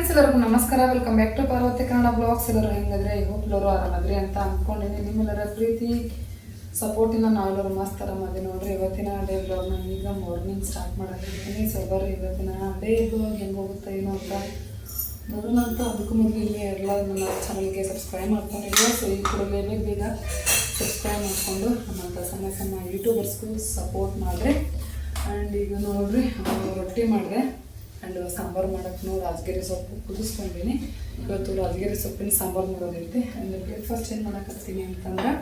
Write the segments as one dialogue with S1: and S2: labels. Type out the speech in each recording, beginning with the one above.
S1: Friends ಎಲ್ಲರಿಗೂ ನಮಸ್ಕಾರ. Welcome back to Parvati Kannada blogs ಎಲ್ಲರೂ ಹೆಂಗದ್ರೆ? ಹೋಪ್ ಎಲ್ಲರೂ ಆರಾಮದ್ರಿ ಅಂತ ಅನ್ಕೊಂಡಿನಿ. ನಿಮ್ಮೆಲ್ಲರ ಪ್ರೀತಿ ಸಪೋರ್ಟಿನ ನಾವೆಲ್ಲರೂ ಮಸ್ತ್ ಆರಾಮದಿ ನೋಡ್ರಿ. ಇವತ್ತಿನ ಡೇ ಬ್ಲಾಗ್ನ ಈಗ ಮಾರ್ನಿಂಗ್ ಸ್ಟಾರ್ಟ್ ಮಾಡಾಕಿದ್ದೀನಿ ಸೊ ಬರ್ರಿ, ಇವತ್ತಿನ ಡೇ ಬ್ಲಾಗ್ ಹೆಂಗೆ ಹೋಗುತ್ತೆ, ಏನೋ ಅಂತ ನೋಡೋಣ ಅಂತ. ಅದಕ್ಕೂ ಮೊದಲು ಇಲ್ಲಿ ಎಲ್ಲ ನನ್ನ ಚಾನಲ್ಗೆ ಸಬ್ಸ್ಕ್ರೈಬ್ ಮಾಡ್ಕೊಂಡಿದ್ದೆ ಸೊ ಈ ಕೂಡಲೇ ಬೇಗ ಸಬ್ಸ್ಕ್ರೈಬ್ ಮಾಡಿಕೊಂಡು ನಮ್ಮಂಥ ಸಣ್ಣ ಸಣ್ಣ ಯೂಟ್ಯೂಬರ್ಸ್ಗೂ ಸಪೋರ್ಟ್ ಮಾಡಿರಿ. ಆ್ಯಂಡ್ ಈಗ ನೋಡ್ರಿ ರೊಟ್ಟಿ ಮಾಡಿದೆ. ಆ್ಯಂಡ್ ಸಾಂಬಾರು ಮಾಡೋಕ್ಕೂ ರಾಜಗಿರಿ ಸೊಪ್ಪು ಕುದಿಸ್ಕೊಂಡಿನಿ ಇವತ್ತು ರಾಜಗಿರಿ ಸೊಪ್ಪಿನ ಸಾಂಬಾರು ಮಾಡೋದೈತೆ ಆ್ಯಂಡ್ ಬ್ರೇಕ್ಫಾಸ್ಟ್ ಏನು ಮಾಡಕತ್ತೀನಿ ಅಂತಂದ್ರೆ,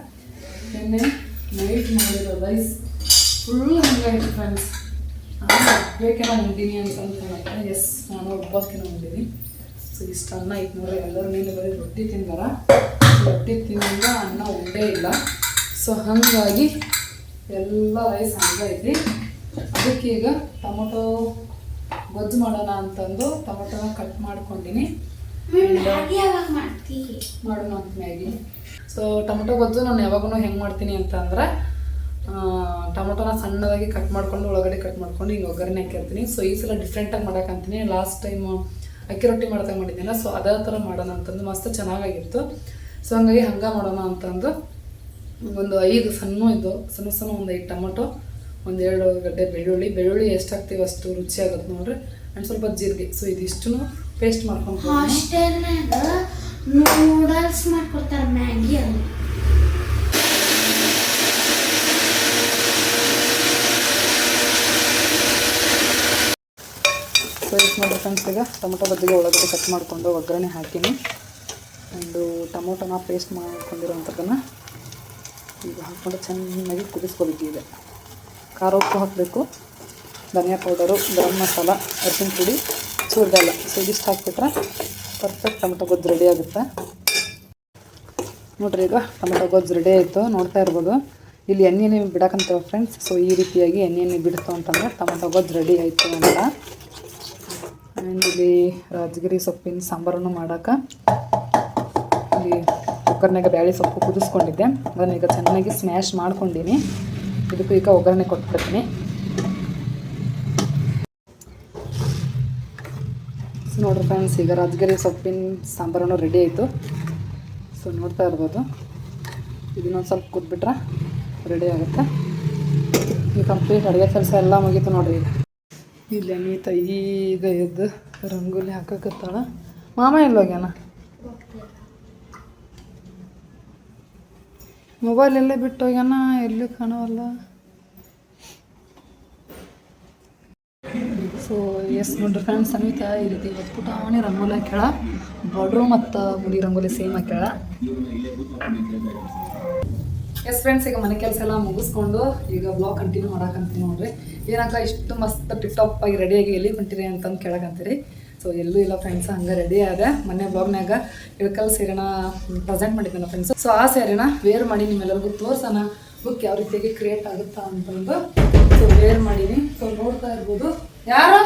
S1: ನಿನ್ನೆ ನೈಟ್ ಮಾಡಿರೋ ರೈಸ್ ಫುಲ್ ಹಂಗಾಯ್ತು ಫ್ರೆಂಡ್ಸ್ ಬೇಕೇನೋ ಉಂಡಿನಿ ಅಂತಂದ್ರೆ ಎಸ್ ನಾನು ಒಬ್ಬಾಕಿನ ಉಂಡಿನಿ. ಸೊ ಇಷ್ಟು ಅನ್ನ ಐತೆ ನೋಡ್ರಿ ಎಲ್ಲರೂ ಮೇಲೆ ಬರೀ ರೊಟ್ಟಿ ತಿಂದಾರ. ರೊಟ್ಟಿ ತಿಂದ ಅನ್ನ ಉಂಡೇ ಇಲ್ಲ. ಸೊ ಹಾಗಾಗಿ ಎಲ್ಲ ರೈಸ್ ಹಂಗೈತಿ ಅದಕ್ಕೆ ಈಗ ಟೊಮೊಟೊ ಗೊಜ್ಜು ಮಾಡೋಣ ಅಂತಂದು ಟೊಮೊಟೊನ ಕಟ್ ಮಾಡ್ಕೊಂಡಿನಿ. ಮಾಡೋಣ ಅಂತ ಮ್ಯಾಗಿ. ಸೊ ಟೊಮೊಟೊ ಗೊಜ್ಜು ನಾನು ಯಾವಾಗೂ ಹೆಂಗೆ ಮಾಡ್ತೀನಿ ಅಂತಂದ್ರೆ ಟೊಮೊಟೊನ ಸಣ್ಣದಾಗಿ ಕಟ್ ಮಾಡ್ಕೊಂಡು ಒಳಗಡೆ ಕಟ್ ಮಾಡ್ಕೊಂಡು ಈಗ ಒಗ್ಗರಣೆ ಹಾಕಿರ್ತೀನಿ. ಸೊ ಈ ಸಲ ಡಿಫ್ರೆಂಟಾಗಿ ಮಾಡೋಕ್ಕಂತೀನಿ ಲಾಸ್ಟ್ ಟೈಮ್ ಅಕ್ಕಿ ರೊಟ್ಟಿ ಮಾಡ್ದಾಗ ಮಾಡಿದ್ದೀನಲ್ಲ ಸೊ ಅದೇ ಥರ ಮಾಡೋಣ ಅಂತಂದು ಮಸ್ತ್ ಚೆನ್ನಾಗಾಗಿತ್ತು. ಸೊ ಹಂಗಾಗಿ ಹಂಗೆ ಮಾಡೋಣ ಅಂತಂದು ಒಂದು ಐದು ಸಣ್ಣ ಇದು ಸಣ್ಣ ಸಣ್ಣ ಒಂದು ಐದು ಟೊಮೊಟೊ ಒಂದು ಎರಡು ಗಡ್ಡೆ ಬೆಳ್ಳುಳ್ಳಿ. ಬೆಳ್ಳುಳ್ಳಿ ಎಷ್ಟು ಹಾಕ್ತೀವಿ ಅಷ್ಟು ರುಚಿ ಆಗುತ್ತೆ ನೋಡ್ರಿ. ಆ್ಯಂಡ್ ಸ್ವಲ್ಪ ಜೀರಿಗೆ. ಸೊ ಇದಿಷ್ಟು ಪೇಸ್ಟ್ ಮಾಡ್ಕೊಂಡು
S2: ಹಾಸ್ಟೆಲ್ನಾಗ ನೂಡಲ್ಸ್ ಮಾಡ್ಕೊಡ್ತಾರೆ ಮ್ಯಾಗಿ ಅಲ್ಲಿ
S1: ಸೊ ಇದು ಈಗ ಟೊಮೊಟೊ ಬದ್ದಿಗೆ ಒಳಗಡೆ ಕಟ್ ಮಾಡಿಕೊಂಡು ಒಗ್ಗರಣೆ ಹಾಕೀನಿ. ಒಂದು ಟೊಮೊಟೊನ ಪೇಸ್ಟ್ ಮಾಡ್ಕೊಂಡಿರೋಂಥದ್ದನ್ನು ಈಗ ಹಾಕ್ಕೊಂಡು ಚೆನ್ನಾಗಿ ಕುದಿಸ್ಕೋಬೇಕು ಈಗ. ಖಾರ ಉಪ್ಪು ಹಾಕಬೇಕು. ಧನಿಯಾ ಪೌಡರು, ಗರಂ ಮಸಾಲ, ಅರಿಶಿನ ಪುಡಿ ಚೂರು ಬೆಲ್ಲ ಸೊ, ಇದಿಷ್ಟು ಹಾಕ್ಬಿಟ್ರೆ ಪರ್ಫೆಕ್ಟ್ ಟೊಮೆಟೊ ಗೊಜ್ಜು ರೆಡಿ ಆಗುತ್ತೆ. ನೋಡ್ರಿ ಈಗ ಟೊಮೆಟೊ ಗೊಜ್ಜು ರೆಡಿ ಆಯಿತು. ನೋಡ್ತಾ ಇರ್ಬೋದು. ಇಲ್ಲಿ ಎಣ್ಣೆನೇ ಬಿಡಕಂತೀವಿ ಫ್ರೆಂಡ್ಸ್ ಸೊ ಈ ರೀತಿಯಾಗಿ ಎಣ್ಣೆನೇ ಬಿಡ್ತು ಅಂತಂದ್ರೆ ಟೊಮೆಟೊ ಗೊಜ್ಜು ರೆಡಿ ಆಯಿತು ಅಂತ. ಆ್ಯಂಡ್ ಇಲ್ಲಿ ರಾಜಗಿರಿ ಸೊಪ್ಪಿನ ಸಾಂಬಾರನ್ನು ಮಾಡೋಕೆ ಇಲ್ಲಿ ಕುಕ್ಕರ್ನಾಗ ಬ್ಯಾಳಿ ಸೊಪ್ಪು ಕುದಿಸ್ಕೊಂಡಿದ್ದೆ. ಅದನ್ನ ಈಗ ಚೆನ್ನಾಗಿ ಸ್ಮ್ಯಾಶ್ ಮಾಡ್ಕೊಂಡಿನಿ. ಇದಕ್ಕೂ ಈಗ ಒಗ್ಗರಣೆ ಕೊಟ್ಬಿಡ್ತೀನಿ. ಸೊ ನೋಡ್ರಿ ಫ್ರೆಂಡ್ಸ್ ಈಗ ರಾಜಗಿರಿ ಸೊಪ್ಪಿನ ಸಾಂಬಾರನ್ನು ರೆಡಿ ಆಯಿತು. ಸೊ ನೋಡ್ತಾ ಇರ್ಬೋದು. ಇದನ್ನೊಂದು ಸ್ವಲ್ಪ ಕುದ್ಬಿಟ್ರೆ ರೆಡಿ ಆಗುತ್ತೆ. ಈ ಕಂಪ್ಲೀಟ್ ಅಡುಗೆ ಕೆಲಸ ಎಲ್ಲ ಮುಗೀತು ನೋಡ್ರಿ ಈಗ. ಇಲ್ಲಿ ಅನಿತ ಈಗ ಎದ್ದು ರಂಗೋಲಿ ಹಾಕಕತ್ತಾಳ. ಮಾಮ ಎಲ್ಲಿ ಮೊಬೈಲ್ ಎಲ್ಲೇ ಬಿಟ್ಟು ಹೋಗ್ಯಾನ, ಎಲ್ಲಿ ಕಾಣವಲ್ಲ. ಸೊ ಎಸ್ ನೋಡ್ರಿ ಫ್ರೆಂಡ್ಸ್ ಸಮೇತ ಈ ರೀತಿ ಇವತ್ತು ಅವನೇ ರಂಗೋಲಿ ಕೇಳ ಬಾರ್ಡ್ರು ಮತ್ತು ಮುಡಿ ರಂಗೋಲಿ ಸೇಮ್ ಹಾಕ್ಯಾಳ. ಎಸ್ ಫ್ರೆಂಡ್ಸ್ ಈಗ ಮನೆ ಕೆಲಸ ಎಲ್ಲ ಮುಗಿಸ್ಕೊಂಡು ಈಗ ಬ್ಲಾಗ್ ಕಂಟಿನ್ಯೂ ಮಾಡಕ್ಕಂತೀನಿ ನೋಡ್ರಿ. ಏನಕ್ಕ, ಇಷ್ಟು ಮಸ್ತ್ ಟಿಪ್ ಟಾಪ್ ಆಗಿ ರೆಡಿಯಾಗಿ ಎಲ್ಲಿ ಹೊಂಟಿರಿ ಅಂತಂದು ಕೇಳಕಂತೀರಿ. ಸೊ ಎಲ್ಲೂ ಇಲ್ಲ ಫ್ರೆಂಡ್ಸ್ ಹಂಗೆ ರೆಡಿ ಆದೆ. ಮೊನ್ನೆ ಬ್ಲಾಗ್ನಾಗ ಇಳ್ಕಲ್ ಸೀರೆನ ಪ್ರೆಸೆಂಟ್ ಮಾಡಿದ್ದೆ ಫ್ರೆಂಡ್ಸ್ ಸೊ ಆ ಸೀರೆನ ವೇರ್ ಮಾಡಿ ನಿಮ್ಮೆಲ್ಲರಿಗೂ ತೋರ್ಸೋಣ. ಬುಕ್ ಯಾವ ರೀತಿಯಾಗಿ ಕ್ರಿಯೇಟ್ ಆಗುತ್ತಾ ಅಂತಂದು. ಸೊ ವೇರ್ ಮಾಡೀನಿ. ಸೊ ನೋಡ್ತಾ ಇರ್ಬೋದು. ಯಾರು?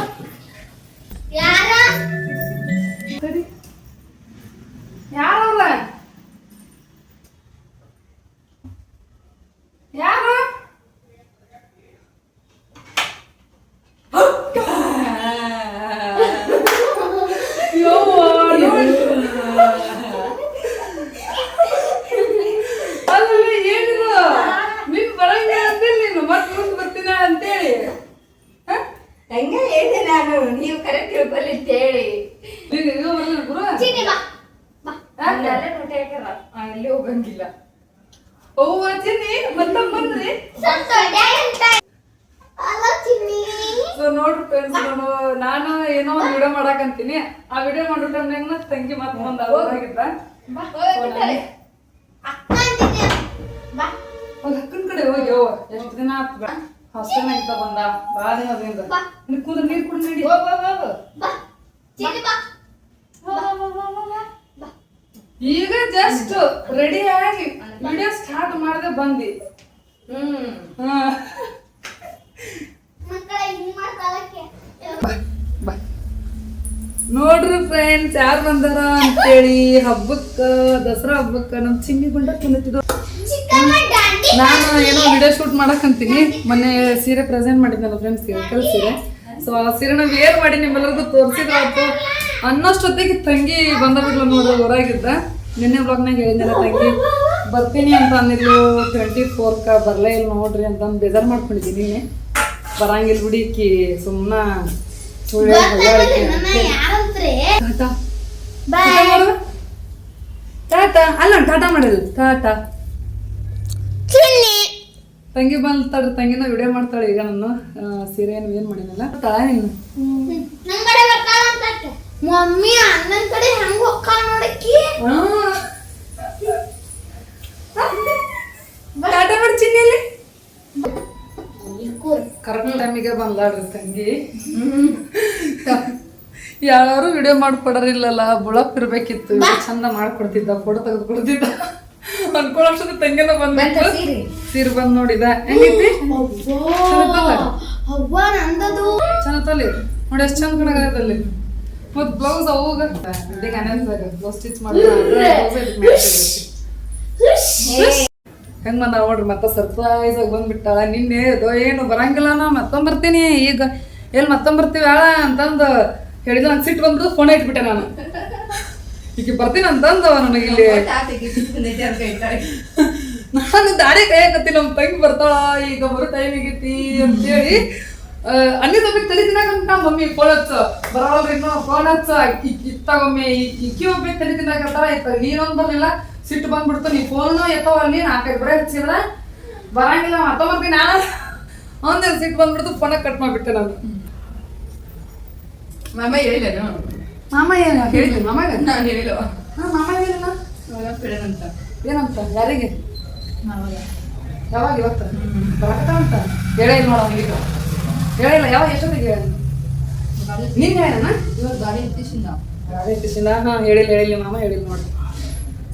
S2: ಯಾರ?
S1: ಯಾರಲ್ಲ ಯಾರು ಯವ್ವ, ನೋಡು. ಅಲ್ಲಲ್ಲ, ಏನಿದು? ನೀನ್ ಬರಂಗಿಲ್ಲ ಅಂದಿಲ್ಲ ನೀನು ಮತ್ತೆ ಮುಂದೆ ಬರ್ತೀನ ಅಂತೇಳಿ ಹ?
S3: ಹಂಗೆ ಹೇಳಿದೆ ನಾನು ನೀವು ಕರೆಕ್ಟ್ ತಿಳ್ಕೊಳ್ಳಿ ಅಂತೇಳಿ
S1: ನೀನು ಈಗ ಬರ್ಲಿಲ್ಲ ಗುರು?
S2: ಚಿನ್ನಿ ಬಾ ಬಾ
S1: ಯಾಕೆ?
S3: ಅಲ್ಲೇ ಊಟ ಹಾಕ್ಯಾರ ಆ, ಎಲ್ಲಿ ಹೋಗಂಗಿಲ್ಲ
S1: ಅವ್ವ ಚಿನ್ನಿ ಮತ್ತೆ ಬಂದ್ರಿ
S2: ಸ್ವಲ್ಪ ಡ್ಯಾಡ್ ಅಂತ ಅಲ್ಲ ಚಿನ್ನಿ
S1: ಸೊ ನೋಡ್ರಿ ಫ್ರೆಂಡ್ಸ್ ನಾನು ನಾನು ಏನೋ ಒಂದು ವಿಡಿಯೋ ಮಾಡಕಂತೀನಿ. ಆ ವಿಡಿಯೋ ಮಾಡೋ ಟೈಮ್ನಾಗ ತಂಗಿ ಮತ್ತೆ ಬಂದ ಆಗಿದ್ದ
S3: ಬಾ.
S2: ಅಕ್ಕ ಅಂತಿದ್ದೆ ಬಾ.
S1: ಅವ್ರ ಅಕ್ಕನ ಕಡೆ ಹೋಗಿ ಎಷ್ಟು ದಿನ ಆತ್ ಹಾಸ್ಟೆಲ್ ಬಂದ. ಭಾಳ ದಿನ ಅದರಿಂದ
S2: ಬಾ.
S1: ಕೂದ ನೀರು ಕುಡಿ ನಡಿ. ಈಗ ಜಸ್ಟ್ ರೆಡಿ ಆಗಿ ವಿಡಿಯೋ ಸ್ಟಾರ್ಟ್ ಮಾಡದೆ ಬಂದಿ.
S3: ಹ್ಮ್.
S1: ಹಾ.
S2: ಮಕ್ಕಳ ಹಿಂಗ್ ಮಾಡ್ಕೊಳಕ್ಕೆ.
S1: ಬಾ. ನೋಡ್ರಿ ಫ್ರೆಂಡ್ಸ್ ಯಾರು ಬಂದಾರ ಅಂತೇಳಿ ಹಬ್ಬಕ್ಕ, ದಸರಾ ಹಬ್ಬಕ್ಕ ನಮ್ ಚಿಂಗಿ ಗುಂಡ
S2: ತಿನ್ನತಿದ್ರು
S1: ನಾನು ಏನೋ ವಿಡಿಯೋ ಶೂಟ್ ಮಾಡಕ್ಕಂತೀನಿ ಮೊನ್ನೆ ಸೀರೆ ಪ್ರೆಸೆಂಟ್ ಮಾಡಿದ್ನಲ್ಲ ಫ್ರೆಂಡ್ಸ್ ಕೆಲ ಸೀರೆ ಸೊ ಆ ಸೀರೆನ ವೇರ್ ಮಾಡಿ ನಿಮ್ಮೆಲ್ಲರಿಗೂ ತೋರಿಸಿದ್ರು ಆಯ್ತು ಅನ್ನೋಷ್ಟೊತ್ತಿಗೆ ತಂಗಿ ಬಂದ ಬಿಡ್ಲು ನೋಡ್ರಿ, ಹೊರಗಿದ್ದ. ನಿನ್ನೆ ಬ್ಲಾಗ್ನಾಗ ಹೇಳಿದ್ನಲ್ಲ ತಂಗಿ, ಬರ್ತೀನಿ ಅಂತ ಅಂದಿದ್ಲು ಟ್ವೆಂಟಿ ಫೋರ್ಕ ಬರಲೇ ಇಲ್ಲ ನೋಡ್ರಿ ಅಂತಂದು ಬೇಜಾರು ಮಾಡ್ಕೊಂಡಿದ್ದೀನಿ. ಬರಂಗಿಲ್ಲ ಬಿಡಿ ಸುಮ್ಮನೆ
S2: ಸುಮ್ಮನ
S1: ಟಾಟಾ ಅಲ್ಲ ಟಾಟಾ ಮಾಡಿಲ್ಲ ಟಾಟಾ
S2: ಚಿನ್ನಿ.
S1: ತಂಗಿ ಬಂದ್ ತಡ್ರಿ ತಂಗಿನ ವಿಡಿಯೋ ಮಾಡ್ತಾಳೆ ಈಗ ನಾನು ಸೀರೆ ಏನು ಏನ್ ಮಾಡಿನಲ್ಲ ತಾ ನೀನು.
S2: ಮಮ್ಮಿ ಅಣ್ಣನ ಕಡೆ ಹೆಂಗ ಹೋಗ್ತಾಳ ನೋಡಕ್ಕಿ?
S1: ಟಾಟಾ ಮಾಡಿ ಚಿನ್ನಿಯಲ್ಲಿ ಕರೆಕ್ಟ್ ಟೈಮಿಗೆ ಬಂದ್ಲಾಡ್ರಿ ತಂಗಿ. ಯಾರು ವಿಡಿಯೋ ಮಾಡ್ಕೊಡೋರಿಲ್ಲಲ್ಲ ಬುಳಪ್ ಇರ್ಬೇಕಿತ್ತು. ಚಂದ ಮಾಡ್ಕೊಡ್ತಿದ್ದ ಫೋಟೋ ತೆಗೆದು ಕೊಡ್ತಿದ್ದ ಅನ್ಕೊಳ್ಳೋಷ್ಟು ತಂಗಿನ ಬಂದ
S3: ಸೀರೆ?
S1: ಬಂದ್ ನೋಡಿದ. ಹೆಂಗೈತಿ? ಚೆನ್ನತಲ್ಲಿ ನೋಡಿ ಎಷ್ಟು ಚಂದ ಕಣಗದಲ್ಲಿ ಮತ್ ಬ್ಲೌಸ್ ಅವಾಗ? ಬ್ಲೌಸ್ ಸ್ಟಿಚ್ ಮಾಡಿದ್ರೆ ಹೆಂಗ್ ಬಂದ ನೋಡ್ರಿ ಮತ್ತೆ ಸರ್ಪ್ರೈಸ್ ಆಗಿ ಬಂದ್ಬಿಟ್ಟಾಳ. ನಿನ್ನೆ ಏನು ಬರಂಗಿಲ್ಲ ನಾ ಮತ್ತೊಂದು ಬರ್ತೀನಿ. ಈಗ ಎಲ್ಲಿ ಮತ್ತೊಂದು ಬರ್ತೀವಿ ಹೇಳ ಅಂತಂದು ಹೇಳಿದ ನಂಗೆ ಸಿಟ್ಟು ಬಂದು ಫೋನ್ ಇಟ್ಬಿಟ್ಟೆ ನಾನು. ಈಗ ಬರ್ತೀನಿ ಅಂತಂದು ನನಗೆ ಇಲ್ಲಿ. ನಾನು ದಾಡಿ ಕೈಯಾಕತ್ತಿ ನಮ್ಮ ತಂಗಿ ಬರ್ತಾಳ. ಈಗ ಬರೋ ಟೈಮ್ ಆಗೈತಿ ಅಂತೇಳಿ. ಅನ್ನಿ ತಪ್ಪಿಗೆ ತಲೆ ತಿನ್ನಾಕಂತ ಮಮ್ಮಿ ಫೋನ್ ಹಚ್ಚ. ಬರವಲ್ರಿ ಇನ್ನೂ ಫೋನ್ ಹಚ್ಚ. ಇತ್ತಾಗೊಮ್ಮೆ ಇಕ್ಕಿ ಒಬ್ಬ ತಲೆ ತಿನ್ನಾಕತ್ತಾಳ ಇತ್ತ ನೀನೊಂದು ಬರ್ಲಿಲ್ಲ. ಸಿಟ್ಟು ಬಂದ್ಬಿಡ್ತು. ನೀ ಫೋನು ಎತ್ತವ ಅಲ್ಲಿ ನಾಲ್ಕೈದು ಬರ ಹಚ್ಚಿದ್ರ ಬರಂಗಿಲ್ಲ ಮತ್ತ ಬರ್ತೀನಿ ನಾನು ಅಂದ್ರೆ ಸಿಟ್ಟು ಬಂದ್ಬಿಡ್ತು ಫೋನ ಕಟ್ ಮಾಡ್ಬಿಟ್ಟೆ ನಾನು.
S3: ಮಾಮ ಹೇಳಿಲ್ಲ
S1: ಮಾಮ ಏನು? ಹೇಳಿದ್ವಿ ಮಾಮಾಗ
S3: ನಾನು ಹೇಳಿಲ್ಲ.
S1: ಹಾ ಮಾಮ ಹೇಳಿಲ್ಲ.
S3: ಅಂತ
S1: ಏನಂತ? ಯಾರಿಗೆ? ಯಾವಾಗ ಇವತ್ತು? ಬರಕತ್ತ ಅಂತ? ಹೇಳೇ ಇಲ್ಲ ನೋಡ ಅವನಿಗೆ. ಹೇಳಿಲ್ಲ ಯಾವಾಗ ಎಷ್ಟೊತ್ತಿಗೆ ಹೇಳಿ? ನಿನ್ನೆ ಹೇಳಣ
S3: ಇವತ್ತು ಗಾಡಿ ಇತ್ತಿಸಿಂದ
S1: ಗಾಡಿ ಕೃಷ್ಣ ಹಾ ಹೇಳಿಲ್ಲ ಹೇಳಿಲ್ಲ ಮಾಮ ಹೇಳಿಲ್ಲ ನೋಡಿ.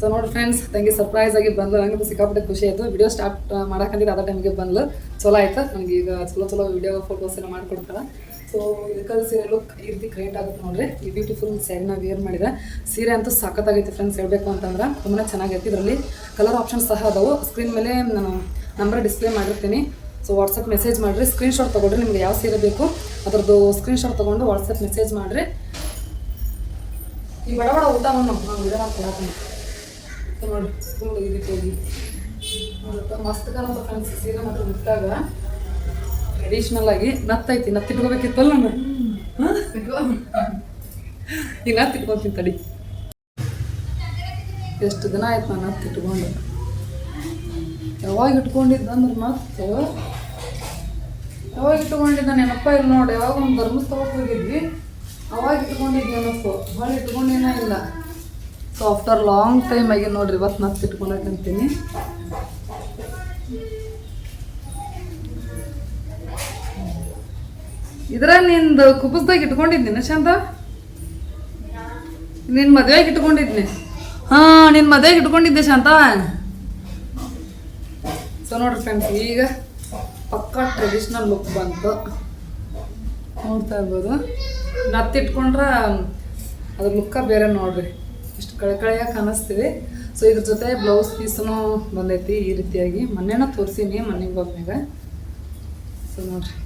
S1: ಸೊ ನೋಡಿ ಫ್ರೆಂಡ್ಸ್ ತಂಗಿ ಸರ್ಪ್ರೈಸ್ ಆಗಿ ಬಂದು ನನಗೆ ಸಿಕ್ಕಾಪಟ್ಟೆ ಖುಷಿ ಆಯ್ತು. ವಿಡಿಯೋ ಸ್ಟಾರ್ಟ್ ಮಾಡಕ್ಕಂದಿದ್ದು ಅದೇ ಟೈಮಿಗೆ ಬಂದ್ಲು. ಚಲೋ ಆಯ್ತು. ನನಗೆ ಈಗ ಚಲೋ ಚಲೋ ವಿಡಿಯೋ ಫೋಟೋಸ್ ಎಲ್ಲ ಮಾಡ್ಕೊಡ್ತಾಳೆ ಸೊ ಇದಕ್ಕೆ ಸೀರೆ ಲುಕ್ ಈ ರೀತಿ ಕ್ರಿಯೇಟ್ ಆಗುತ್ತೆ ನೋಡ್ರಿ. ಈ ಬ್ಯೂಟಿಫುಲ್ ಸ್ಯಾರಿನ ವೇರ್ ಮಾಡಿದೆ. ಸೀರೆ ಅಂತೂ ಸಖತ್ತಾಗೈತೆ ಫ್ರೆಂಡ್ಸ್ ಹೇಳಬೇಕು ಅಂತಂದ್ರೆ. ತುಂಬಾ ಚೆನ್ನಾಗೈತಿ ಇದರಲ್ಲಿ. ಕಲರ್ ಆಪ್ಷನ್ಸ್ ಸಹ ಅದಾವು. ಸ್ಕ್ರೀನ್ ಮೇಲೆ ನಾನು ನಂಬರ್ ಡಿಸ್ಪ್ಲೇ ಮಾಡಿರ್ತೀನಿ. ಸೊ ವಾಟ್ಸಪ್ ಮೆಸೇಜ್ ಮಾಡಿರಿ. ಸ್ಕ್ರೀನ್ಶಾಟ್ ತೊಗೊಳ್ರಿ, ನಿಮ್ಗೆ ಯಾವ ಸೀರೆ ಬೇಕು. ಅದ್ರದ್ದು ಸ್ಕ್ರೀನ್ಶಾಟ್ ತೊಗೊಂಡು ವಾಟ್ಸಪ್ ಮೆಸೇಜ್ ಮಾಡಿರಿ. ಈ ಬಡ ಬಡ ಊಟ ನಾನು ವಿಡಿಯೋ ಮಾಡ್ಕೊಳಕ್ಕೆ ನೋಡಿ ಮಸ್ತ್ ಕಾಣುತ್ತೆ ಫ್ರೆಂಡ್ಸ್ ಸೀರೆ ಮಾತ್ರ ಬಿಟ್ಟಾಗ ಟ್ರೆಡಿಷ್ನಲ್ ಆಗಿ ನತ್ತೈತಿ ನತ್ತಿಟ್ಕೋಬೇಕಿತ್ತಲ್ಲ ನಾನು? ಈಗ ನತ್ತು ತಡಿ. ಎಷ್ಟು ದಿನ ಆಯ್ತು ನಾನು ನತ್ತಿಟ್ಕೊಂಡು ಯಾವಾಗ ಇಟ್ಕೊಂಡಿದ್ದ ಅಂದ್ರೆ ಮತ್ತೆ? ಯಾವಾಗ ಇಟ್ಕೊಂಡಿದ್ದ ನೆನಪ ಇಲ್ಲ ನೋಡಿ, ಯಾವಾಗ ಒಂದು ಧರ್ಮಸ್ಥಳಕ್ಕೆ ಹೋಗಿದ್ವಿ, ಅವಾಗ ಇಟ್ಕೊಂಡಿದ್ದೆ ನೆನಪು. ಭಾಳ ಇಟ್ಕೊಂಡೇನ ಇಲ್ಲ. ಸೊ ಆಫ್ಟರ್ ಲಾಂಗ್ ಟೈಮ್ ಆಗಿ ನೋಡ್ರಿ, ಇವತ್ತು ಮತ್ತೆ ಇಟ್ಕೊಳಕಂತೀನಿ ಇದ್ರ ನಿಂದು ಕುಬಸ್ದಾಗ ಇಟ್ಕೊಂಡಿದ್ದೀನಿ ಶಾಂತ ನಿನ್ ಮದ್ವೆಗೆ ಇಟ್ಕೊಂಡಿದ್ನಿ. ಹಾ, ನಿನ್ ಮದ್ವೆಗೆ ಇಟ್ಕೊಂಡಿದ್ದೆ ಶಾಂತ. ಸೊ ನೋಡ್ರಿ ಫ್ರೆಂಡ್ಸ್ ಈಗ ಪಕ್ಕಾ ಟ್ರೆಡಿಷ್ನಲ್ ಲುಕ್ ಬಂತು. ನೋಡ್ತಾ ಇರ್ಬೋದು. ನತ್ತಿಟ್ಕೊಂಡ್ರೆ ಅದ್ರ ಲುಕ್ಕ ಬೇರೆ ನೋಡ್ರಿ. ಇಷ್ಟು ಕಳೆ ಕಳೆಯಾಗಿ ಕಾಣಿಸ್ತೀವಿ ಸೊ ಇದ್ರ ಜೊತೆ ಬ್ಲೌಸ್ ಪೀಸನು ಬಂದೈತಿ ಈ ರೀತಿಯಾಗಿ. ಮೊನ್ನೆನ ತೋರಿಸೀನಿ ಮನೆಗೆ ಬಂದಾಗ ಸೊ ನೋಡ್ರಿ.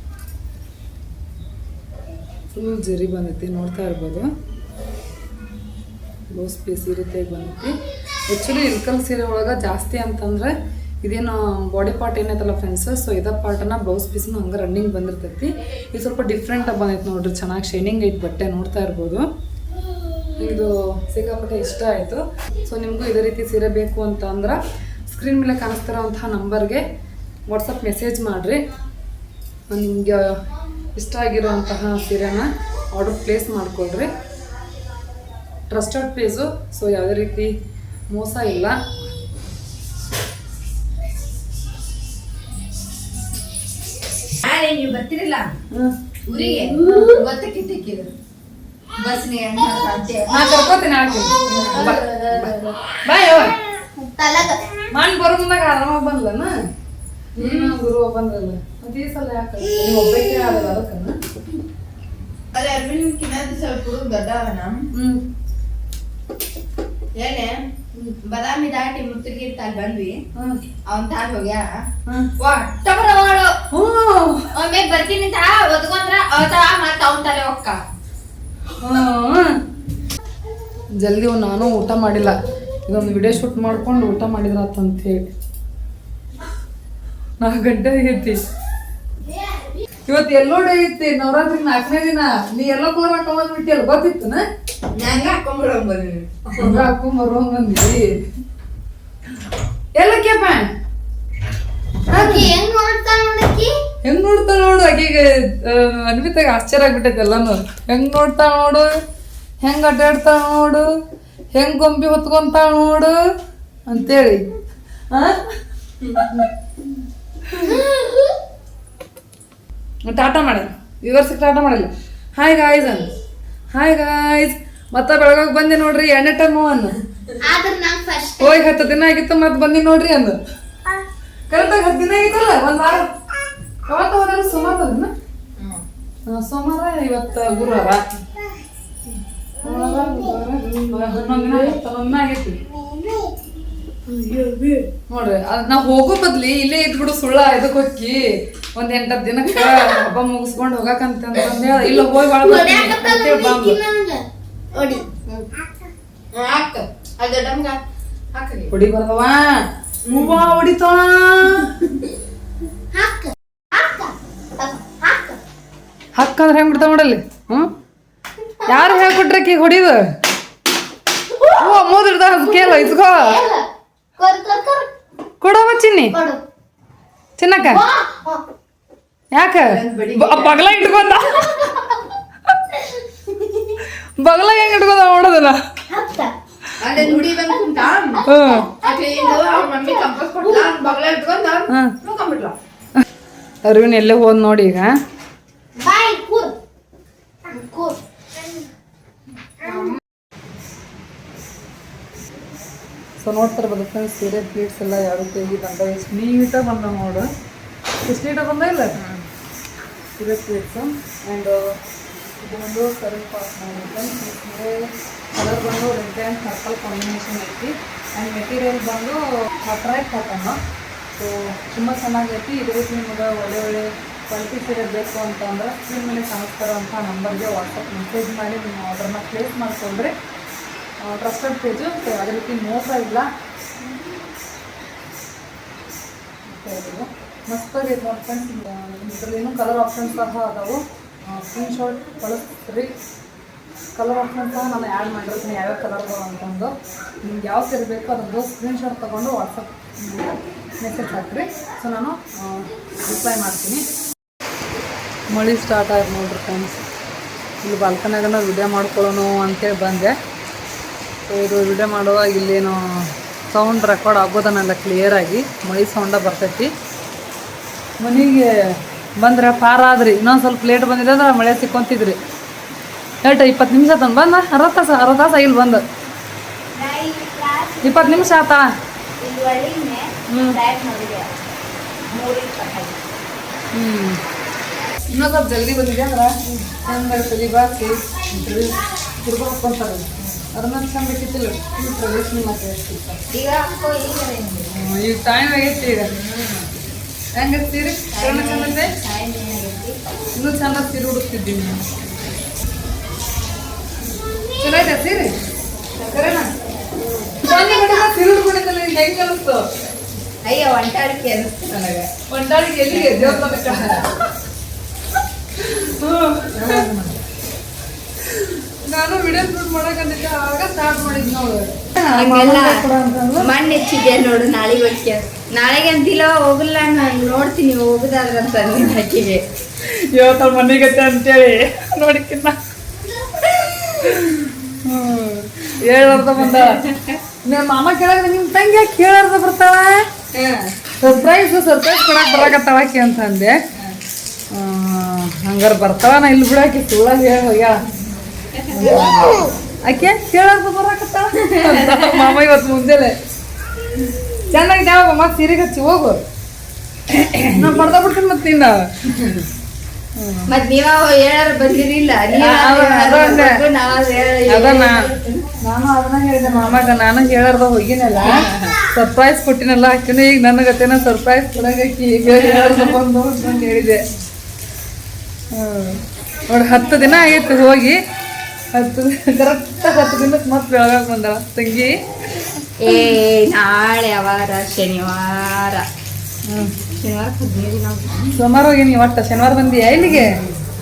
S1: ಫುಲ್ ಜರಿ ಬಂದೈತಿ, ನೋಡ್ತಾ ಇರ್ಬೋದು. ಬ್ಲೌಸ್ ಪೀಸ್ ಈ ರೀತಿಯಾಗಿ ಬಂದೈತಿ. ಆ್ಯಕ್ಚುಲಿ ಇಲ್ಕಲ್ ಸೀರೆ ಒಳಗೆ ಜಾಸ್ತಿ ಅಂತಂದ್ರೆ ಇದೇನು ಬಾಡಿ ಪಾರ್ಟ್ ಏನೈತಲ್ಲ ಫ್ರೆಂಡ್ಸ್ ಸೊ ಇದ ಪಾರ್ಟನ್ನ ಬ್ಲೌಸ್ ಪೀಸ್ನು ಹಂಗೆ ರನ್ನಿಂಗ್ ಬಂದಿರ್ತೈತಿ. ಇದು ಸ್ವಲ್ಪ ಡಿಫ್ರೆಂಟಾಗಿ ಬಂದೈತೆ ನೋಡ್ರಿ, ಚೆನ್ನಾಗಿ ಶೈನಿಂಗ್ ಐತೆ ಬಟ್ಟೆ ನೋಡ್ತಾ ಇರ್ಬೋದು. ಇದು ಸಿಕ್ಕಾಪಟ್ಟೆ ಇಷ್ಟ ಆಯಿತು. ಸೊ ನಿಮಗೂ ಇದೇ ರೀತಿ ಸೀರೆ ಬೇಕು ಅಂತ ಅಂದ್ರೆ ಸ್ಕ್ರೀನ್ ಮೇಲೆ ಕಾಣಿಸ್ತಿರೋವಂತಹ ನಂಬರ್ಗೆ ವಾಟ್ಸಪ್ ಮೆಸೇಜ್ ಮಾಡಿರಿ. ನಿಮಗೆ ಇಷ್ಟ ಆಗಿರುವಂತಹ ಸೀರೆನ ಆರ್ಡರ್ ಪ್ಲೇಸ್ ಮಾಡಿಕೊಳ್ರಿ. ಟ್ರಸ್ಟೆಡ್ ಪ್ಲೇಸು ಸೊ ಯಾವುದೇ ರೀತಿ ಮೋಸ ಇಲ್ಲ.
S3: ನೀವು ಬರ್ತಿರಲ್ಲ? ಊರಿಗೆ?
S1: ಗೊತ್ತಕ್ಕೆ ಕರ್ಕೋತೀನಿ ಬರೋ ಮುಂದಾಗ ಆರಾಮಾಗಿ ಬಂದ್ಲನ? ನೀನು ಗುರು ಬಂದ್ರಲ್ಲ. ಈ ಸಲ ಯಾಕೆ ನೀವು ಒಬ್ಬಕ್ಕೆ ಆಗಲ್ಲ ಅದಕ್ಕನ
S3: ಅರೆ ಅರ್ಬಿನ್ ಕಿನ್ನದು ಸ್ವಲ್ಪ ಹುಡುಗ ದೊಡ್ಡವನ ಏನೇ? ಬದಾಮಿ ದಾಟಿ ಮುತ್ತಿಗೆ ಅಲ್ಲಿ ಬಂದ್ವಿ. ಅವನ್ ತಾಟ್ ಹೋಗ್ಯಾರ ಮಾಡು
S1: ಹ್ಞೂ
S3: ಒಮ್ಮೆ ಬರ್ತೀನಿ ತಾ ಒದ್ಕೊಂಡ್ರ ಅವತ ಮತ್ತ ಅವನ್ ತಲೆ ಹೊಕ್ಕ
S1: ಜಲ್ದಿ ಒಂದು ನಾನು ಊಟ ಮಾಡಿಲ್ಲ. ಇದೊಂದು ವಿಡಿಯೋ ಶೂಟ್ ಮಾಡ್ಕೊಂಡು ಊಟ ಮಾಡಿದ್ರ ಅಂತ ಹೇಳಿ ನಾಲ್ಕು ಗಂಟೆ ಆಗೈತಿ. ಇವತ್ತು ಎಲ್ಲೋ ಡೇ ಐತಿ ನವರಾತ್ರಿ ನಾಲ್ಕನೇ ದಿನ. ನೀ ಎಲ್ಲೋ ಕೋಲ್ ಹಾಕೊಂಡ್ ಬಿಟ್ಟಿಯಲ್ಲ ಗೊತ್ತಿತ್ತನ
S3: ಬನ್ನಿ
S1: ಹಂಗ ಹಾಕೊಂಡ್ ಬರುವಂಗ ಬಂದಿ ಎಲ್ಲಕ್ಕೆಪ್ಪ
S2: ಆಕಿ ಹೆಂಗ್ ನೋಡ್ತಾಳ ನೋಡಕ್ಕಿ
S1: ಹೆಂಗ್ ನೋಡ್ತಾ ನೋಡು ಆಕೆಗೆ ಅನ್ವಿತಾಗ ಆಶ್ಚರ್ಯ ಆಗ್ಬಿಟ್ಟೈತೆ ಎಲ್ಲಾನು. ಹೆಂಗ್ ನೋಡ್ತಾ ನೋಡು? ಹೆಂಗ್ ಅಡ್ಡಾಡ್ತಾ ನೋಡು? ಹೆಂಗ್ ಗೊಂಬಿ ಹೊತ್ಕೊಂತ ನೋಡು? ಅಂತೇಳಿ. ಆ? ಟಾಟಾ ಮಾಡ. ವಿವರ್ಸಕ್ಕೆ ಟಾಟಾ ಮಾಡಲ್ಲ. ಹಾಯ್ ಗಾಯ್ಸ್ ಅನ್ ಹಾಯ್ ಗಾಯ್ಸ್ ಮತ್ತ ಬೆಳಗಾಗ ಬಂದೆ ನೋಡ್ರಿ ಎಣ್ಣೆ ಟೈಮ್ ಅನ್ನ
S2: ಆದ್ರ ನಂಗ್ ಫಸ್ಟ್
S1: ಹೋಗಿ ಹತ್ತು ದಿನ ಆಗಿತ್ತು ಮತ್ತೆ ಬಂದಿ ನೋಡ್ರಿ ಅಂದು. ಕರೆಕ್ಟಾಗಿ ಹತ್ತು ದಿನ ಆಗಿತ್ತಲ್ಲ? ಒಂದು ವಾರ. ಯಾವತ್ತ ಹೋದ್ರೆ ಸೋಮವಾರ ಹೋದ್ನ? ಸೋಮವಾರ ಇವತ್ತ ಗುರುವಾರ. ನೋಡ್ರಿ ನಾವ್ ಹೋಗೋ ಬದ್ಲಿ ಇಲ್ಲೇ ಇದ್ಬಿಡು ಸುಳ್ಳ ಇದಕ್ಕೆ ಹೊಕ್ಕಿ ಒಂದ್ ಎಂಟತ್ತು ದಿನಕ್ಕ ಹಬ್ಬ ಮುಗಿಸ್ಕೊಂಡು ಹೋಗಕಂತ ಇಲ್ಲ ಹೋಗಿ ಬಾಳ
S2: ಹೊಡಿ.
S1: ಬರ್ದವ? ಹೂವ ಹೊಡಿತಾವ ಹಕ್ಕಂದ್ರೆ ಹೆಂಗ್ ಬಿಡ್ತಾವ ನೋಡಲ್ಲಿ? ಹ್ಮ್? ಯಾರು ಹೇಳ್ಕೊಟ್ರಕಿ ಹೊಡಿದು? ಓ ಮೂದಿಡ್ದ ಕೇಳ ಇಸ್ಕೋ. ಕೊಡವ ಚಿನ್ನಿ. ಚಿನ್ನಕ್ಕ. ಯಾಕ? ಬಗಲ ಇಟ್ಕೊಂಡ ಬಗಲ ಹೆಂಗ್ ಇಟ್ಕೊಂಡ ನೋಡೋದಲ್ಲ ಅರವಿಂದ್ ಎಲ್ಲೇ ಹೋದ್ ನೋಡಿ ಈಗ.
S2: ಬಾಯ್ ಕೂರ್ ಕೂರ್
S1: ಸೊ ಫ್ರೆಂಡ್ಸ್ ಸೀರೆ ಪ್ಲೇಟ್ಸ್ ಎಲ್ಲ ಯಾವ ರೀತಿ ಬಂದ ಎಷ್ಟು ನೀಟಾಗಿ ಬಂದ ನೋಡು ಎಷ್ಟು ನೀಟಾಗಿ ಬಂದ ಇಲ್ಲ ಸೀರೆ ಪ್ಲೇಟ್ಸು ಆ್ಯಂಡ್ ಇದು ಒಂದು ಸರ್ವ್ ಪಾಸ್ ಸೀರೆ ಕಲರ್ ಬಂದು ರೆಡ್ ಆ್ಯಂಡ್ ಪರ್ಪಲ್ ಕಾಂಬಿನೇಷನ್ ಐತಿ ಆ್ಯಂಡ್ ಮೆಟೀರಿಯಲ್ ಬಂದು ಹಟ್ರಾಯ್ ಕಾಟನ್ನು ಸೊ ತುಂಬ ಚೆನ್ನಾಗೈತಿ ಇದೇ ರೀತಿ ನಿಮಗೆ ಒಳ್ಳೆ ಒಳ್ಳೆ ಕ್ವಾಲಿಟಿ ಸೀರೆ ಬೇಕು ಅಂತಂದ್ರೆ ಸ್ಕ್ರೀನ್ ಮೇಲೆ ಅಂತ ನಂಬರ್ಗೆ ವಾಟ್ಸಪ್ ಮೆಸೇಜ್ ಮಾಡಿ ನಿಮ್ಮ ಆರ್ಡರ್ನ ಪ್ಲೇಸ್ ಮಾಡಿಕೊಂಡ್ರೆ ಟ್ರಸ್ಟೆಡ್ ಪೇಜು ಅದೇ ರೀತಿ ಮೋಸ ಇಲ್ಲ. ಮಸ್ತಾಗಿ ನೋಡಿ ಕಲರ್ ಆಪ್ಷನ್ಸ್ ಸಹ ಅದಾವು. ಸ್ಕ್ರೀನ್ ಶಾಟ್ ಕಳಿಸ್ತೀರಿ ಕಲರ್ ಆಪ್ಷನ್ ಸಹ ನಾನು ಆ್ಯಡ್ ಮಾಡಿರ್ತೀನಿ ಯಾವ್ಯಾವ ಕಲರ್ಗಳು ಅಂತಂದು. ನಿಮ್ಗೆ ಯಾವ ಸೀರೆ ಬೇಕೋ ಅದೊಂದು ಸ್ಕ್ರೀನ್ ಶಾಟ್ ತೊಗೊಂಡು ವಾಟ್ಸಪ್ ಮೆಸೇಜ್ ಹಾಕ್ರಿ. ಸೊ ನಾನು ರಿಪ್ಲೈ ಮಾಡ್ತೀನಿ. ಮಳೆ ಸ್ಟಾರ್ಟ್ ಆಯ್ತು ನೋಡ್ರಿ ಫ್ರೆಂಡ್ಸ್ ಇಲ್ಲಿ ಬಾಲ್ಕನ್ಯಾಗನ ವಿಡಿಯೋ ಮಾಡ್ಕೊಳ್ಳೋಣ ಅಂತೇಳಿ ಬಂದೆ. ಇದು ವಿಡಿಯೋ ಮಾಡುವಾಗ ಇಲ್ಲೇನು ಸೌಂಡ್ ರೆಕಾರ್ಡ್ ಆಗೋದನ್ನೆಲ್ಲ ಕ್ಲಿಯರಾಗಿ ಮಳೆ ಸೌಂಡ ಬರ್ತೈತಿ. ಮನೆಗೆ ಬಂದ್ರೆ ಪಾರ ಆದ್ರಿ. ಇನ್ನೊಂದು ಸ್ವಲ್ಪ ಲೇಟ್ ಬಂದಿದೆ ಅಂದ್ರೆ ಮಳೆ ಸಿಕ್ಕೊಂತಿದ್ರಿ. ಎಷ್ಟು ಇಪ್ಪತ್ತು ನಿಮಿಷ ತಂದು ಬಂದ? ಅರವತ್ತು ತಾಸು ಅರವತ್ತು ತಾಸು ಆಗಿಲ್ಲ ಬಂದು. ಇಪ್ಪತ್ತು ನಿಮಿಷ ಆತ? ಹ್ಞೂ ಹ್ಞೂ ಇನ್ನೂ ಸ್ವಲ್ಪ ಜಲ್ದಿ ಬಂದಿದೆ ಅಂದ್ರೆ ಚಂದ ತಲೆ ಬಾಕಿ ತಿರ್ಗೋಕೊಂತಾರೆ ಅದನ್ನ ಚಂದ ಟ್ರೆಡಿಷ್ನಲ್ ಮಾತಾಡ್ತಿರ್ತಾರೆ
S3: ಈಗ ಈಗ
S1: ಟೈಮ್ ಆಗೈತಿ ಈಗ. ಹೆಂಗ ಸೀರೆ ಚಂದ ಐತೆ ಇನ್ನೂ ಚಂದ ಸೀರೆ ನಾನು ಚಲೋ ಐತೆ ಸೀರೆ? ಕರೆನ ಚಂದ ಸೀರೆ ಉಡ್ಕೊಂಡಿದ್ದಲ್ಲ ಹೆಂಗೆ ಅನಿಸ್ತು
S3: ಅಯ್ಯ ಒಂಟಾಡಿಕೆ ಅನಿಸ್ತು ನನಗೆ.
S1: ಒಂಟಾಡಿಕೆ ಎಲ್ಲಿಗೆ? ದೇವಸ್ಥಾನಕ್ಕ ನಾನು ವಿಡಿಯೋ ಶೂಟ್ ಮಾಡಕಂದಿದ್ದೆ ಆಗ ಸ್ಟಾರ್ಟ್ ಮಾಡಿದ್ ನೋಡು.
S3: ಮಣ್ಣು ಹೆಚ್ಚಿದೆ ನೋಡು ನಾಳೆ ಹೋಗ್ಯ ನಾಳೆಗೆ ಅಂತಿಲ್ಲ ಹೋಗಲ್ಲ ನಾನು ನೋಡ್ತೀನಿ ಹೋಗುದಾದ್ರ ಅಂತ ಅಂದಿದ್ದೆ ಆಕೆಗೆ.
S1: ಇವತ್ತ ಮನೆಗತ್ತೆ ಅಂತೇಳಿ ನೋಡಿಕಿನ್ನ ಹೇಳಾರ್ದ ಬಂದ ನಿಮ್ಮ ಮಾಮ ಕೇಳಾಗ ನಿಮ್ಮ ತಂಗಿ ಯಾಕೆ ಕೇಳಾರ್ದ ಬರ್ತಾಳ? ಸರ್ಪ್ರೈಸ್ ಸರ್ಪ್ರೈಸ್ ಕೊಡಕ್ ಬರಾಕತ್ತಾಳ ಆಕಿ ಅಂತ ಅಂದೆ. ಆ, ಹಂಗಾರ ಬರ್ತಾವ ನಾ ಇಲ್ಲಿ ಬಿಡಾಕಿ ಸುಳ್ಳಾಗ ಹೇಳ ಆಕೆ ಕೇಳಾರ್ದ ಬರಾಕತ್ತಾಳ? ಅಂತ ಮಾಮ ಇವತ್ತು ಮುಂಜಾನೆ ಚೆನ್ನಾಗಿ ಯಾವ ಮತ್ತೆ ಸೀರೆಗೆ ಹಚ್ಚಿ ಹೋಗು. ನಾ ಪಡ್ದ ಬಿಡ್ತೀನಿ ಮತ್ತೆ ನಿನ್ನ. ನಾನು ಅದನ್ನ ಹೇಳಿದೆ ಮಾಮಾಗ ನಾನು ಹೇಳಾರ್ದ ಹೋಗಿನಲ್ಲ. ಸರ್ಪ್ರೈಸ್ ಕೊಟ್ಟಿನಲ್ಲ ಆಕಿನ ಈಗ ನನಗತ್ತೇನ ಸರ್ಪ್ರೈಸ್ ಕೊಡಂಗಕ್ಕಿ ಈಗ ಹೇಳಾರ್ದ ಬಂದು ಅಂತ ಹೇಳಿದೆ. ನೋಡಿ ಹತ್ತು ದಿನ ಆಗಿತ್ತು ಹೋಗಿ. ಹತ್ತು ಕರೆಕ್ಟ್ ಹತ್ತು ದಿನಕ್ಕೆ ಮತ್ತೆ ಬೆಳಗಾಕ್ ಬಂದಳ? ತಂಗಿ?
S3: ಏ ನಾಳೆ ಅವಾರ ಶನಿವಾರ.
S1: ಹ್ಮ್.
S3: ಶನಿವಾರ.
S1: ಸೋಮವಾರ ಹೋಗಿನಿ ಒಟ್ಟ. ಶನಿವಾರ ಬಂದಿಯಾ ಇಲ್ಲಿಗೆ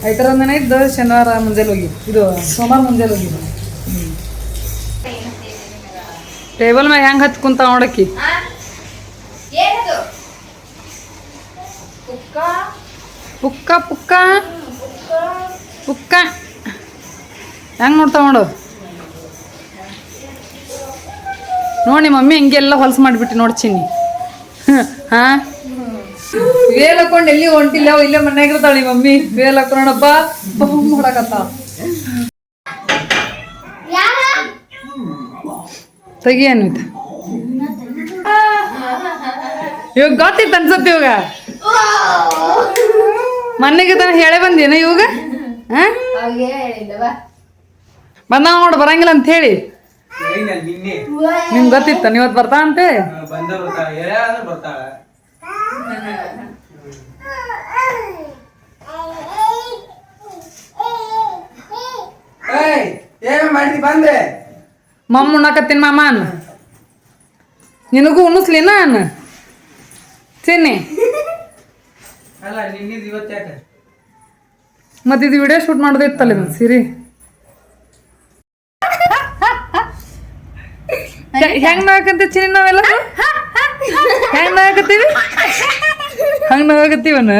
S1: ಐತರ ಒಂದಿನ ಇದ್ದ ಶನಿವಾರ ಮುಂಜಾನೆ ಹೋಗಿ. ಇದು ಸೋಮವಾರ ಮುಂಜಾನೆ ಹೋಗಿ. ಟೇಬಲ್ ಮ್ಯಾಗ ಹೆಂಗ್ ಹತ್ ಕುಂತ ನೋಡಕ್ಕಿ?
S3: ಆ? ಏನದು? ಕುಕ್ಕ
S1: ಪುಕ್ಕ ಪುಕ್ಕ? ಪುಕ್ಕ ಹೆಂಗ್ ನೋಡ್ತಾವ ನೋಡು. ನೋಡಿ ಮಮ್ಮಿ ಹಿಂಗೆಲ್ಲ ಹೊಲಸು ಮಾಡಿಬಿಟ್ಟು ನೋಡ್ತೀನಿ. ಹಾಂ? ವೇಲ್ ಹಾಕೊಂಡು ಎಲ್ಲಿ ಹೊಂಟಿಲ್ಲ ಅವ್ ಇಲ್ಲೇ ಮನ್ಯಾಗ ಇರ್ತಾಳಿ ಮಮ್ಮಿ. ವೇಲ್ ಹಾಕೊಂಡಪ್ಪ ಮಾಡಕತ್ತ. ತೆಗಿ ಅನ್ವಿತ. ಇವಾಗ ಗೊತ್ತಿತ್ತು ಅನ್ಸತ್ತೆ ಇವಾಗ. ಮನೆಗೆ ತಾನು ಹೇಳೇ ಬಂದೇನ ಇವಾಗ? ಬಂದ ನೋಡು ಬರಂಗಿಲ್ಲ ಅಂತ ಹೇಳಿ.
S4: ನಿಮ್ ನಿನ್ನೆ.
S1: ನಿಮ್ಗೆ ಗೊತ್ತಿತ್ತ ನೀವತ್ತು ಬರ್ತಾ ಅಂತೆ?
S4: ಬಂದ.
S1: ಮಮ್ಮ ಉಣ್ಣಕತ್ತೀನಿ ಮಾಮ ಅನ್ನ ನಿನಗೂ ಉಣಿಸ್ಲಿನ ಅನ್ನ ತಿನ್ನಿ
S4: ಅಲ್ಲ ನಿನ್ನಿದ್ ಇವತ್ತು ಯಾಕೆ?
S1: ಮತ್ತೆ ಇದು ವಿಡಿಯೋ ಶೂಟ್ ಮಾಡೋದಿತ್ತಲ್ಲ ಇದು ಸಿರಿ? ಹೆಂಗ್ ನಾಕಂತ ಚಿನ್ನಿ ನಾವೆಲ್ಲ? ಹೆಂಗ್ ನಾಕತ್ತೀವಿ ಹಂಗ್ ನಾಕತ್ತೀವನ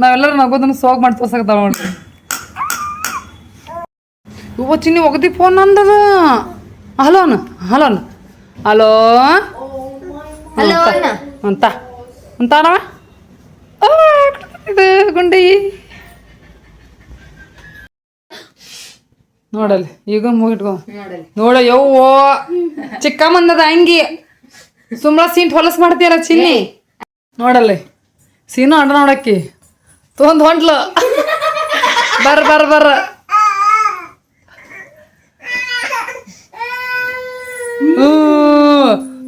S1: ನಾವೆಲ್ಲರೂ ನಗೋದನ್ನ ಸೋಗ್ ಮಾಡಿ ತೋರ್ಸಕತ್ತಾವ ನೋಡ್ರಿ ಇವ ಚಿನ್ನಿ ಒಗದಿ ಫೋನ್ ಅಂದದ ಹಲೋ ಹಲೋನ ಹಲೋ ಹಲೋ? ಅಂತ ಅಂತಾಡವ ಇದು ಗುಂಡಿ ನೋಡಲ್ಲ ಈಗ ಮುಗಿಟ್ಕೊ. ನೋಡ ಯವ್ವೋ. ಚಿಕ್ಕ ಮಂದದ ಅಂಗಿ. ಸುಮ್ಮನೆ ಸೀಂಟ್ ಹೊಲಸ್ ಮಾಡ್ತೀಯಲ್ಲ ಚಿನ್ನಿ? ನೋಡಲ್ಲಿ ಸೀನು ಅಂಡ ನೋಡಕ್ಕಿ. ತೊಂದ್ ಹೊಂಟ್ಲು. ಬರ್ ಬರ್ ಬರ್.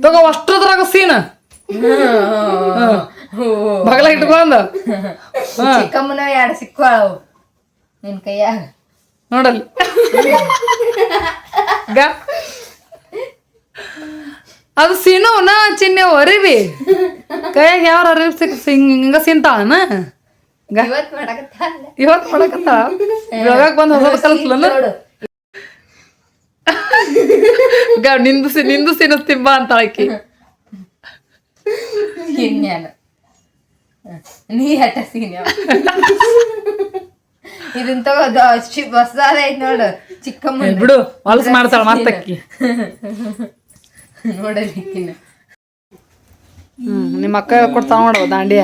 S1: ತಗೋ ಅಷ್ಟದ್ರಾಗ ಸೀನ್. ಬಗಲ ಇಟ್ಕೊಂಡ?
S3: ಚಿಕ್ಕಮ್ಮನ ಎರಡು ಸಿಕ್ಕಾಳವು ನಿನ್ ಕೈಯಾಗ.
S1: ನೋಡಲ್ಲಿ. ಅದು ಸೀನುನ ಚಿನ್ನೆ ಅರಿವಿ ಕೈಯಾಗ ಯಾರು ಅರಿವಿ ಸಿಕ್ ಹಿಂಗ ಸಿಂತಾಳನ?
S3: ಇವತ್
S1: ಮಾಡಕತ್ತ ಇವಾಗ ಬಂದು ಹೊಸ ಗ ನಿಂದು ಸಿ ನಿಂದು ಸೀನು ತಿಂಬ ಅಂತ ಆಕಿ.
S3: ನೀ ಹಟ್ಟ ಸೀನ್ ಇದನ್ ತಗೋದು ಹೊಸದಾದ ಐತ್ ನೋಡು ಚಿಕ್ಕಮ್ಮ
S1: ಬಿಡು ಹೊಲಸ್ ಮಾಡ್ತಾಳ ಮತ್ತಕ್ಕಿ
S3: ನೋಡಲಿಕ್ಕಿನ
S1: ಹ್ಮ್ ನಿಮ್ಮ ಅಕ್ಕ ಕೊಡ್ತಾವ ನೋಡು ದಾಂಡಿಯ.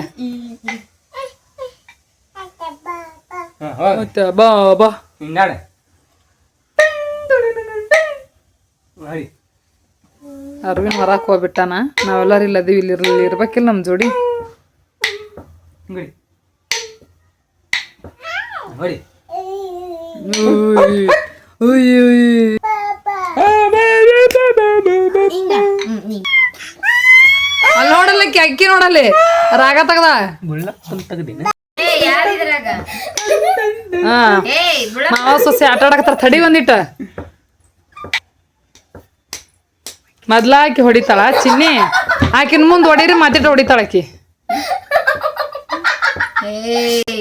S4: ಅರವಿಂದ್
S1: ಮತ್ತೆ ಬಾ ಬಾ.
S4: ಹಿಂಗಾಡ ಮಾಡಿ
S1: ಅರ್ವಿನ್ ಹೊರಕ್ ಹೋಗ್ಬಿಟ್ಟಾನ? ನಾವೆಲ್ಲರೂ ಇಲ್ಲದೀವಿ ಇಲ್ಲಿ ಇರ್ಲಿ ಇರ್ಬೇಕಿಲ್ಲ ನಮ್ಮ ಜೋಡಿ.
S4: ಹಿಂಗಡಿ
S1: ಉಯ್. ಅಲ್ಲಿ ನೋಡಲ್ಲ ಅಕ್ಕಿ ನೋಡಲ್ಲಿ. ರಾಗ ತಗದ.
S4: ಮುಳ್ಳ ಸ್ವಲ್ಪ ತೆಗ್ದಿನ.
S1: ಹಾ. ಮಾವ ಸೊಸೆ ಆಟ ಆಡಕತ್ತಾರ. ತಡಿ ಒಂದಿಟ್ಟ. ಮೊದ್ಲ ಆಕಿ ಹೊಡಿತಾಳ ಚಿನ್ನಿ. ಆಕಿನ ಮುಂದೆ ಹೊಡೀರಿ ಮತ್ತಿಟ್ಟು ಹೊಡಿತಾಳ ಆಕಿ.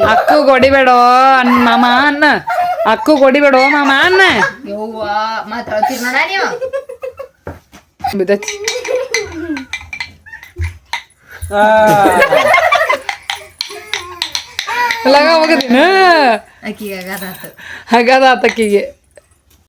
S1: ಅಕ್ಕು ಹೊಡಿಬೇಡೋ ಅನ್ ಮಾಮ ಅನ್ನ ಅಕ್ಕು ಹೊಡಿಬೇಡೋ ಮಾಮ ಅನ್ನ
S3: ಯವ್ವಾ ಮಾತಾಡ್ತೀರಿ ನೋಡ ನೀವು.
S1: ಬಿದ್ದೈತಿ. ಲಗ ಹೋಗದಿನ?
S3: ಅಕ್ಕಿಗೆ
S1: ಆತಕ್ಕಿಗೆ